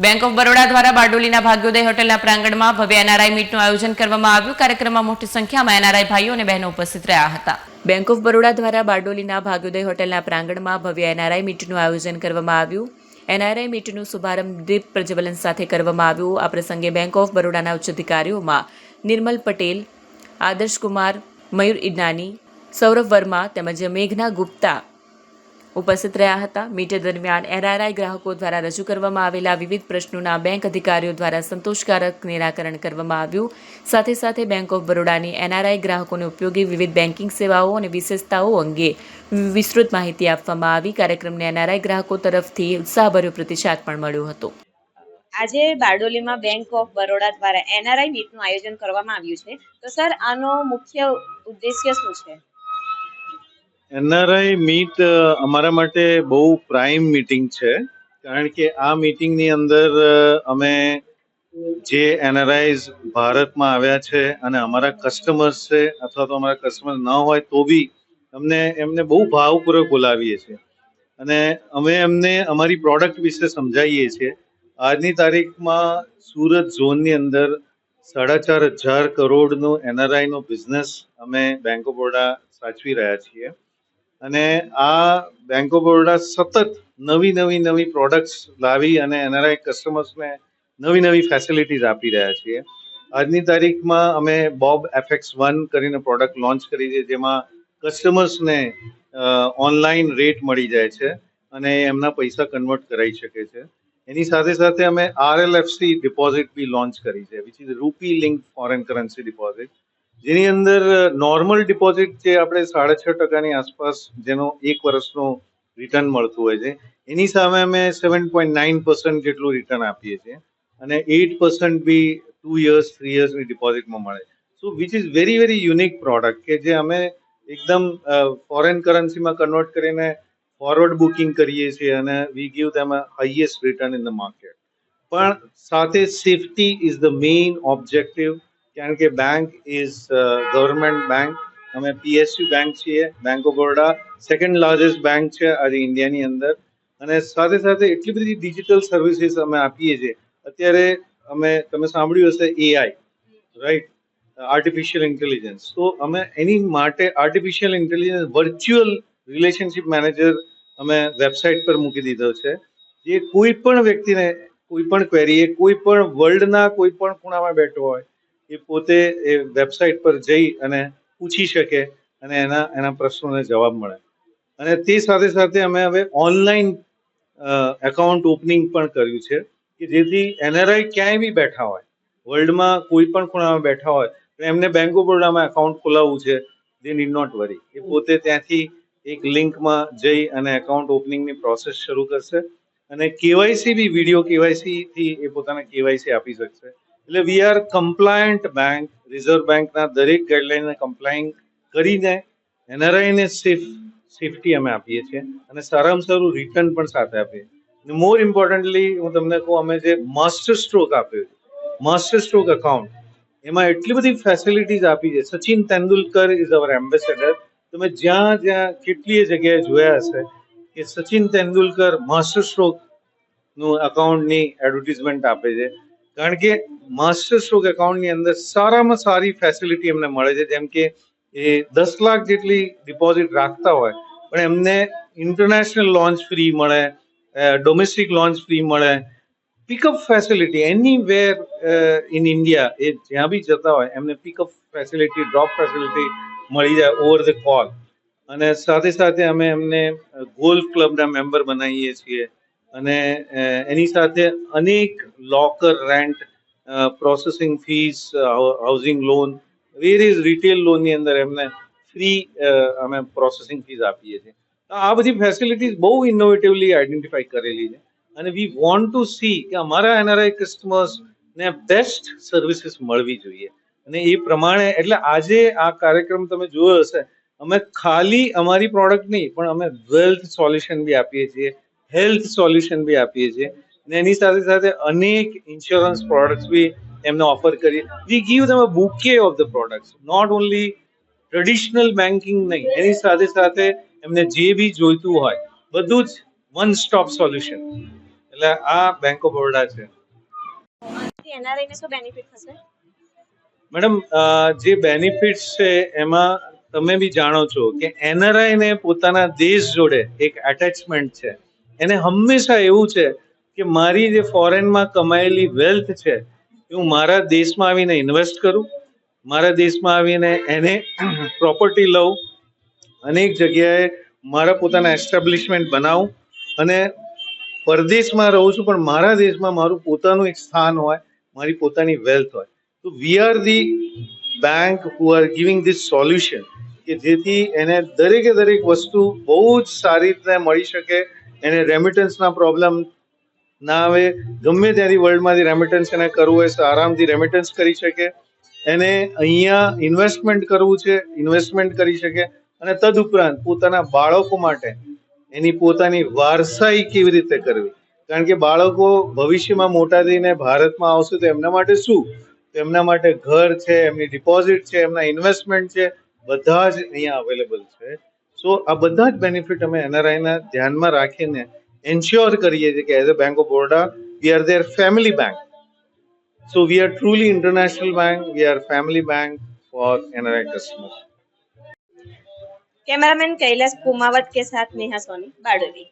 Bank of Baroda દ્વારા બારડોલીના ભાગ્યોદય હોટેલના પ્રાંગણમાં ભવ્ય એનઆરઆઈ મીટનું આયોજન કરવામાં આવ્યું. કાર્યક્રમમાં મોટી સંખ્યામાં એનઆરઆઈ ભાઈઓ અને બહેનો ઉપસ્થિત રહ્યા હતા. બેંક ઓફ બરોડા દ્વારા બારડોલીના ભાગ્યોદય હોટેલના પ્રાંગણમાં ભવ્ય એનઆરઆઈ મીટનું આયોજન કરવામાં આવ્યું. એનઆરઆઈ મીટનું શુભારંભ દીપ પ્રજ્વલન સાથે કરવામાં આવ્યું. આ પ્રસંગે બેંક ઓફ બરોડાના ઉચ્ચ અધિકારીઓમાં નિર્મલ પટેલ, આદર્શ કુમાર, મયુર ઇડનાની સૌરભ વર્મા તેમજ મેઘના ગુપ્તા ઉપસ્થિત રહ્યા હતા. મીટર દરમિયાન એનઆરઆઈ ગ્રાહકો દ્વારા રજૂ કરવામાં આવેલા વિવિધ પ્રશ્નોના બેંક અધિકારીઓ દ્વારા સંતોષકારક નિરાકરણ કરવામાં આવ્યું. સાથે સાથે બેંક ઓફ બરોડાની એનઆરઆઈ ગ્રાહકોને ઉપયોગી વિવિધ બેન્કિંગ સેવાઓ અને વિશેષતાઓ અંગે વિસ્તૃત માહિતી આપવામાં આવી. કાર્યક્રમને એનઆરઆઈ ગ્રાહકો તરફથી ઉત્સાહભર્યો પ્રતિસાદ પણ મળ્યો હતો. આજે બારડોલીમાં બેંક ઓફ બરોડા દ્વારા એનઆરઆઈ મીટનું આયોજન કરવામાં આવ્યું છે. તો સર, આનો મુખ્ય ઉદ્દેશ્ય શું છે? એનઆરઆઈ મીટ અમારા માટે બહુ પ્રાઇમ મીટિંગ છે. કારણ કે આ મીટિંગની અંદર અમે જે એનઆરઆઈઝ ભારતમાં આવ્યા છે અને અમારા કસ્ટમર્સ છે અથવા તો અમારા કસ્ટમર ન હોય તો બી અમને, એમને બહુ ભાવપૂર્વક બોલાવીએ છીએ. અને અમે એમને અમારી પ્રોડક્ટ વિશે સમજાવીએ છીએ. આજની તારીખમાં સુરત ઝોનની અંદર સાડા ચાર હજાર કરોડનો એનઆરઆઈનો બિઝનેસ અમે બેંક ઓફ બરોડા સાચવી રહ્યા છીએ. અને આ બેંક ઓફ બરોડા સતત નવી નવી નવી પ્રોડક્ટ્સ લાવી અને એનઆરઆઈ કસ્ટમર્સને નવી નવી ફેસિલિટીઝ આપી રહ્યા છીએ. આજની તારીખમાં અમે બોબ એફએક્સ વન કરીને પ્રોડક્ટ લોન્ચ કરી છે, જેમાં કસ્ટમર્સને ઓનલાઈન રેટ મળી જાય છે અને એમના પૈસા કન્વર્ટ કરાઈ શકે છે. એની સાથે સાથે અમે આરએલએફસી ડિપોઝિટ બી લોન્ચ કરી છે which is rupee link foreign currency deposit જેની અંદર નોર્મલ ડિપોઝિટ જે આપણે સાડા છ ટકાની આસપાસ જેનો એક વર્ષનો રિટર્ન મળતું હોય છે, એની સામે અમે સેવન પોઈન્ટ નાઇન પર્સન્ટ જેટલું રિટર્ન આપીએ છીએ અને એઇટ પર્સન્ટ બી ટુ યર્સ થ્રી યર્સની ડિપોઝિટમાં મળે so which is very very unique product કે જે અમે એકદમ ફોરેન કરન્સીમાં કન્વર્ટ કરીને ફોરવર્ડ બુકિંગ કરીએ છીએ અને we give them highest return in the market પણ સાથે safety is the main objective કારણ કે બેંક ઇઝ ગવર્મેન્ટ બેંક અમે પીએસયુ બેંક છીએ Bank of Baroda second largest bank છે આજે ઇન્ડિયાની અંદર. અને સાથે સાથે એટલી બધી ડિજિટલ સર્વિસીસ અમે આપીએ છીએ. અત્યારે અમે, તમે સાંભળ્યું હશે એઆઈ રાઈટ આર્ટિફિશિયલ ઇન્ટેલિજન્સ તો અમે એની માટે artificial intelligence virtual relationship manager અમે વેબસાઇટ પર મૂકી દીધો છે. જે કોઈ પણ વ્યક્તિને, કોઈ પણ ક્વેરી એ કોઈ પણ વર્લ્ડના કોઈ પણ ખૂણામાં બેઠો હોય એ પોતે એ વેબસાઇટ પર જઈ અને પૂછી શકે અને એના એના પ્રશ્નોને જવાબ મળે. અને તે સાથે સાથે અમે હવે ઓનલાઈન એકાઉન્ટ ઓપનિંગ પણ કર્યું છે કે જેથી એનઆરઆઈ ક્યાંય બી બેઠા હોય વર્લ્ડમાં કોઈ પણ ખૂણામાં બેઠા હોય એમને બેંક ઓફ બરોડામાં એકાઉન્ટ ખોલાવવું છે દે નીડ નોટ વરી એ પોતે ત્યાંથી એક લિંકમાં જઈ અને એકાઉન્ટ ઓપનિંગની પ્રોસેસ શરૂ કરશે અને કેવાયસી બી વીડિયો કેવાયસી થી એ પોતાના કેવાયસી આપી શકશે. એટલે we are compliant bank reserve બેંકના દરેક ગાઈડલાઈનને કમ્પ્લાઇંગ કરીને એનઆરઆઈને સેફ સેફટી અમે આપીએ છીએ. અને સારામાં સારું રિટર્ન પણ સાથે આપીએ અને મોર ઇમ્પોર્ટન્ટલી હું તમને કહું, અમે જે માસ્ટર સ્ટ્રોક આપ્યો છે માસ્ટર સ્ટ્રોક એકાઉન્ટ એમાં એટલી બધી ફેસિલિટીઝ આપી છે. Sachin Tendulkar is our ambassador તમે જ્યાં જ્યાં કેટલીય જગ્યાએ જોયા હશે કે સચિન તેંડુલકર માસ્ટર સ્ટ્રોકનું એકાઉન્ટની એડવર્ટિઝમેન્ટ આપે છે. કારણ કે માસ્ટર સ્ટ્રોક એકાઉન્ટની અંદર સારામાં સારી ફેસિલિટી એમને મળે છે. જેમ કે એ દસ લાખ જેટલી ડિપોઝિટ રાખતા હોય, પણ એમને ઇન્ટરનેશનલ લોન્ચ ફ્રી મળે ડોમેસ્ટિક લોન્ચ ફ્રી મળે. Pickup facility anywhere in India એ જ્યાં બી જતા હોય, એમને પિકઅપ ફેસિલિટી ડ્રોપ ફેસિલિટી મળી જાય ઓવર ધ કોલ અને સાથે સાથે અમે એમને ગોલ્ફ ક્લબના મેમ્બર બનાવીએ છીએ. અને એની સાથે અનેક locker rent processing fees housing loan varies retail લોનની અંદર એમને ફ્રી અમે પ્રોસેસિંગ ફીસ આપીએ છીએ. આ બધી ફેસિલિટીઝ બહુ ઇનોવેટિવલી આઈડેન્ટિફાઈ કરેલી છે. અને વી વોન્ટ ટુ સી કે અમારા એનઆરઆઈ કસ્ટમર્સ ને બેસ્ટ સર્વિસીસ મળવી જોઈએ. અને એ પ્રમાણે, એટલે આજે આ કાર્યક્રમ તમે જોયો હશે, અમે ખાલી અમારી પ્રોડક્ટ નહીં, પણ અમે વેલ્થ સોલ્યુશન બી આપીએ છીએ. હેલ્થ સોલ્યુશન બી આપીએ છીએ. અને એની સાથે સાથે અનેક ઇન્સ્યોરન્સ પ્રોડક્ટ્સ બી એમને ઓફર કરીએ. We give them a bouquet of the products not only traditional banking નહીં એની સાથે સાથે એમને જે બી જોઈતું હોય બધું જ વન સ્ટોપ સોલ્યુશન એટલે આ બેંક ઓફ બરોડા છે. મેડમ જે બેનિફિટ્સ છે એમાં તમે બી જાણો છો કે એનઆરઆઈ ને પોતાના દેશ જોડે એક એટેચમેન્ટ છે. એને હંમેશા એવું છે કે મારી જે ફોરેનમાં કમાયેલી વેલ્થ છે એ હું મારા દેશમાં આવીને ઇન્વેસ્ટ કરું, મારા દેશમાં આવીને એને પ્રોપર્ટી લઉં, અનેક જગ્યાએ મારા પોતાના એસ્ટાબ્લિશમેન્ટ બનાવું અને પરદેશમાં રહું છું, પણ મારા દેશમાં મારું પોતાનું એક સ્થાન હોય, મારી પોતાની વેલ્થ હોય. તો we are the bank who are giving this solution કે જેથી એને દરેકે દરેક વસ્તુ બહુ જ સારી રીતે મળી શકે એને રેમિટન્સના પ્રોબ્લેમ ના આવે. ગમે ત્યાંથી વર્લ્ડમાંથી રેમિટન્સ એને કરવું હોય, તો આરામથી રેમિટન્સ કરી શકે. એને અહીંયા ઇન્વેસ્ટમેન્ટ કરવું છે ઇન્વેસ્ટમેન્ટ કરી શકે. અને તદુપરાંત પોતાના બાળકો માટે એની પોતાની વારસાઈ કેવી રીતે કરવી? કારણ કે બાળકો ભવિષ્યમાં મોટા થઈને ભારતમાં આવશે તો એમના માટે શું? એમના માટે ઘર છે, એમની ડિપોઝિટ છે, એમના ઇન્વેસ્ટમેન્ટ છે, બધા જ અહીંયા અવેલેબલ છે. સો આ બધા જ બેનિફિટ અમે એનઆરઆઈના ધ્યાનમાં રાખીને એન્શ્યોર કરીએ છીએ કે as a bank of Baroda we are their family bank so we are truly international bank we are family bank for NRI customer cameraman Kailas Kumawat કે સાથ નેહા સોની બારડોલી